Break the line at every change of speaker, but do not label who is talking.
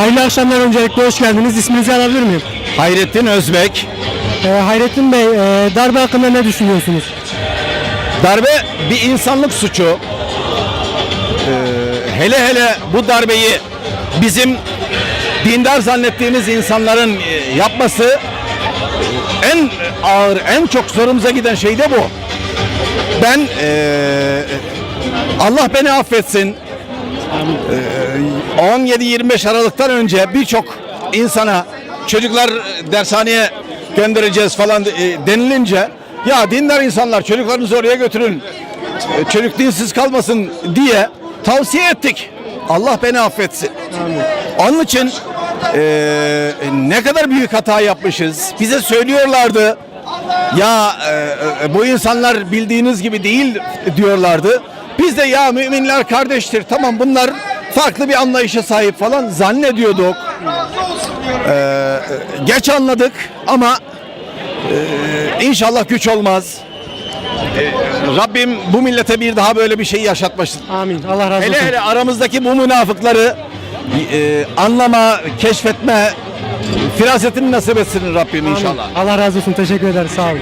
Hayırlı akşamlar öncelikle hoş geldiniz. İsminizi alabilir miyim?
Hayrettin Özbek.
Ee, Hayrettin Bey, e, darbe hakkında ne düşünüyorsunuz?
Darbe bir insanlık suçu. Ee, hele hele bu darbeyi bizim dindar zannettiğimiz insanların e, yapması en ağır, en çok zorumuza giden şey de bu. Ben e, Allah beni affetsin. E, 17-25 Aralık'tan önce birçok insana çocuklar dershaneye göndereceğiz falan e, denilince ya dindar insanlar çocuklarınızı oraya götürün e, çocuk dinsiz kalmasın diye tavsiye ettik. Allah beni affetsin. Onun için e, ne kadar büyük hata yapmışız. Bize söylüyorlardı. Ya e, e, bu insanlar bildiğiniz gibi değil diyorlardı. Biz de ya müminler kardeştir. Tamam bunlar farklı bir anlayışa sahip falan zannediyorduk. E, geç anladık ama e, inşallah güç olmaz. E, Rabbim bu millete bir daha böyle bir şey yaşatmasın.
Amin. Allah razı olsun.
Hele hele aramızdaki bu münafıkları e, anlama, keşfetme firasetini nasip etsin Rabbim inşallah.
Allah razı olsun. Teşekkür ederiz. Sağ olun.